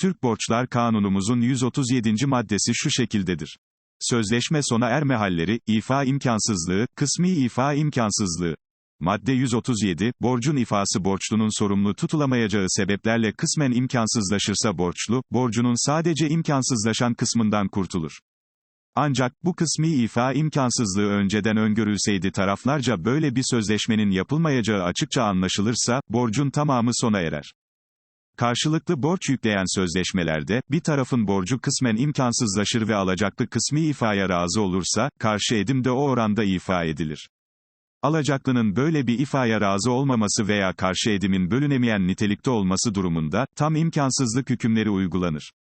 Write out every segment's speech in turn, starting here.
Türk Borçlar Kanunumuzun 137. maddesi şu şekildedir. Sözleşme sona erme halleri, ifa imkansızlığı, kısmi ifa imkansızlığı. Madde 137, borcun ifası borçlunun sorumlu tutulamayacağı sebeplerle kısmen imkansızlaşırsa borçlu, borcunun sadece imkansızlaşan kısmından kurtulur. Ancak, bu kısmi ifa imkansızlığı önceden öngörülseydi taraflarca böyle bir sözleşmenin yapılmayacağı açıkça anlaşılırsa, borcun tamamı sona erer. Karşılıklı borç yükleyen sözleşmelerde, bir tarafın borcu kısmen imkansızlaşır ve alacaklı kısmi ifaya razı olursa, karşı edim de o oranda ifa edilir. Alacaklının böyle bir ifaya razı olmaması veya karşı edimin bölünemeyen nitelikte olması durumunda, tam imkansızlık hükümleri uygulanır.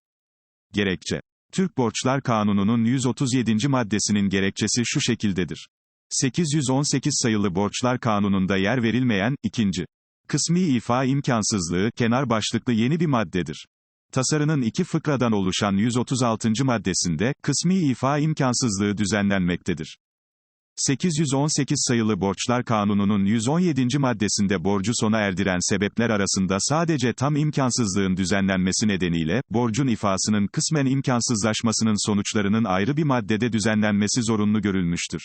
Gerekçe. Türk Borçlar Kanunu'nun 137. maddesinin gerekçesi şu şekildedir. 818 sayılı Borçlar Kanunu'nda yer verilmeyen, ikinci. Kısmi ifa imkansızlığı, kenar başlıklı yeni bir maddedir. Tasarının iki fıkradan oluşan 136. maddesinde, kısmi ifa imkansızlığı düzenlenmektedir. 818 sayılı Borçlar Kanunu'nun 117. maddesinde borcu sona erdiren sebepler arasında sadece tam imkansızlığın düzenlenmesi nedeniyle, borcun ifasının kısmen imkansızlaşmasının sonuçlarının ayrı bir maddede düzenlenmesi zorunlu görülmüştür.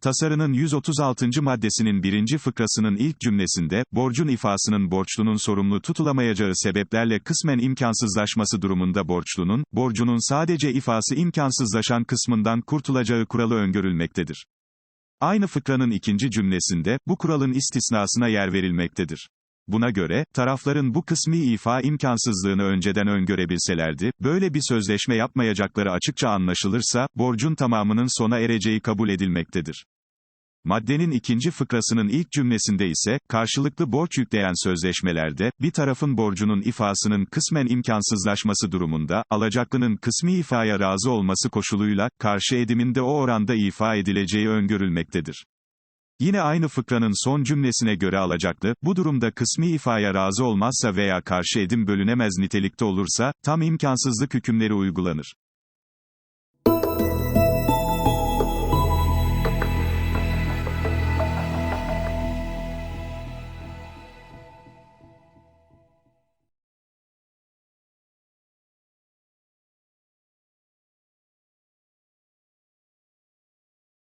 Tasarının 136. maddesinin birinci fıkrasının ilk cümlesinde, borcun ifasının borçlunun sorumlu tutulamayacağı sebeplerle kısmen imkansızlaşması durumunda borçlunun, borcunun sadece ifası imkansızlaşan kısmından kurtulacağı kuralı öngörülmektedir. Aynı fıkranın ikinci cümlesinde, bu kuralın istisnasına yer verilmektedir. Buna göre, tarafların bu kısmi ifa imkansızlığını önceden öngörebilselerdi, böyle bir sözleşme yapmayacakları açıkça anlaşılırsa, borcun tamamının sona ereceği kabul edilmektedir. Maddenin ikinci fıkrasının ilk cümlesinde ise, karşılıklı borç yükleyen sözleşmelerde, bir tarafın borcunun ifasının kısmen imkansızlaşması durumunda, alacaklının kısmi ifaya razı olması koşuluyla, karşı edimin de o oranda ifa edileceği öngörülmektedir. Yine aynı fıkranın son cümlesine göre alacaklı, bu durumda kısmi ifaya razı olmazsa veya karşı edim bölünemez nitelikte olursa, tam imkansızlık hükümleri uygulanır.